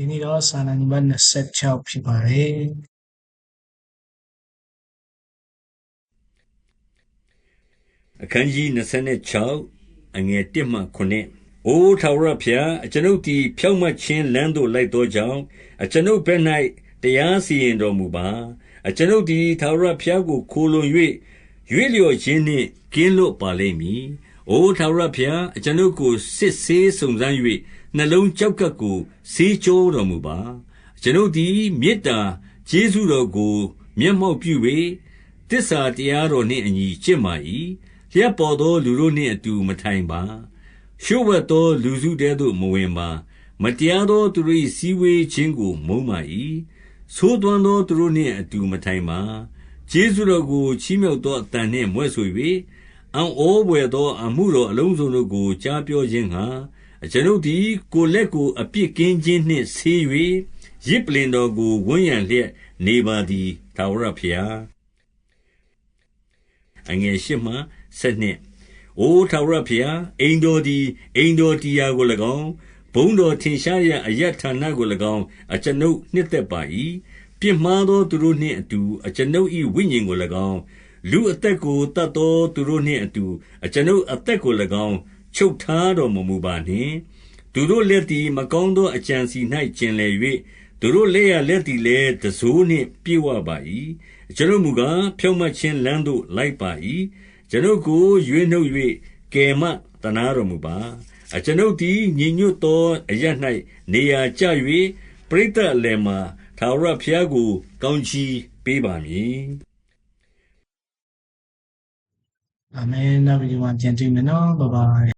ဒီနေ့တော့စာလံနံပါတ်26ဖြစ်ပါတယ်အခန်းကြီး26အငယ်1မှ9အိုထာဝရဖျားအကျွန်ုပ်သည်ဖြောင့်မတ်ခြင်းလမ်းသို့လိုက်သောကြောင့်အကျွန်ုပ်ဘက်၌တရားစီရင်တော်မူပါအကျွန်ုပ်သည်ထာဝရဖျားကိုခိုလုံ၍ရွေ့လျော်ခြင်းနှင့်ကင်းလွတ်ပါလိမ့်မည် အိုထာဝရဖျား အကျွန်ုပ်ကို စစ်ဆေးစုံစမ်း၍နှလုံးကြောက်ကပ်ကို ဆေးကြောတော်မူပါ အကျွန်ုပ်သည် မေတ္တာကျေးဇူးတော်ကို မျက်မှောက်ပြု၍တစ္ဆာတရားတော်နှင့်အညီ ကျင့်ပါ၏လျှက်ပေါ်သော လူတို့နှင့်အတူ မထိုင်ပါ လျှို့ဝှက်သော လူစုထဲသို့ မဝင်ပါ မတရားသော သူတို့၏စည်းဝေးခြင်းကို မုန်းပါ၏ဆိုးသွမ်းသော သူတို့နှင့်အတူ မထိုင်ပါ ကျေးဇူးတော်ကို ချီးမြှောက်သောအတန်နှင့်မွဲ့ဆို၍ အံ့ဩပွေသော အမှုတော်အလုံးစုံတို့ကို ကြားပြောခြင်းဟာအကျွန်ုပ်သည် ကိုယ်လက်ကို အပြစ်ကင်းခြင်းနှင့်ဆေး၍ရစ်ပလင်တော်ကို ဝန်းရံလျက်နေပါသည်သာဝရဖျားအငယ်ရှစ်မှဆက်နှစ်အိုထာဝရဘုရား အိမ်တော်သည် အိမ်တော်တရားကို၎င်း ဘုံတော်ထင်ရှားရာအယတ်ဌာနကို၎င်း အကျွန်ုပ်နှစ်သက်ပါ၏ပြစ်မှားသောသူတို့နှင့်အတူ အကျွန်ုပ်၏ဝိညာဉ်ကို၎င်း လူအသက်ကိုတတ်သောသူတို့နှင့်အတူ အကျွန်ုပ်အသက်ကို၎င်း ချုပ်ထားတော်မမူပါနှင့် သူတို့လက်သည် မကောင်းသောအကြံစီ၌ကျင်လည်၍သူတို့လက်ရလက်သည်လည်းတစိုးနှင့်ပြေဝပါ၏ကျွန်ုပ်မူကား ဖြောင့်မတ်ခြင်းလမ်းသို့ လိုက်ပါ၏ကျွန်ုပ်ကို ရွေးနှုတ်၍ကယ်မတနာတော်မူပါ အကျွန်ုပ်သည် ညီညွတ်သောအရ၌နေရာကျ၍ပရိသတ်အလယ်မှာသာဝရဘုရားကို ကောင်းချီးပေးပါမည် အာမင်နောက်ဗီဒီယို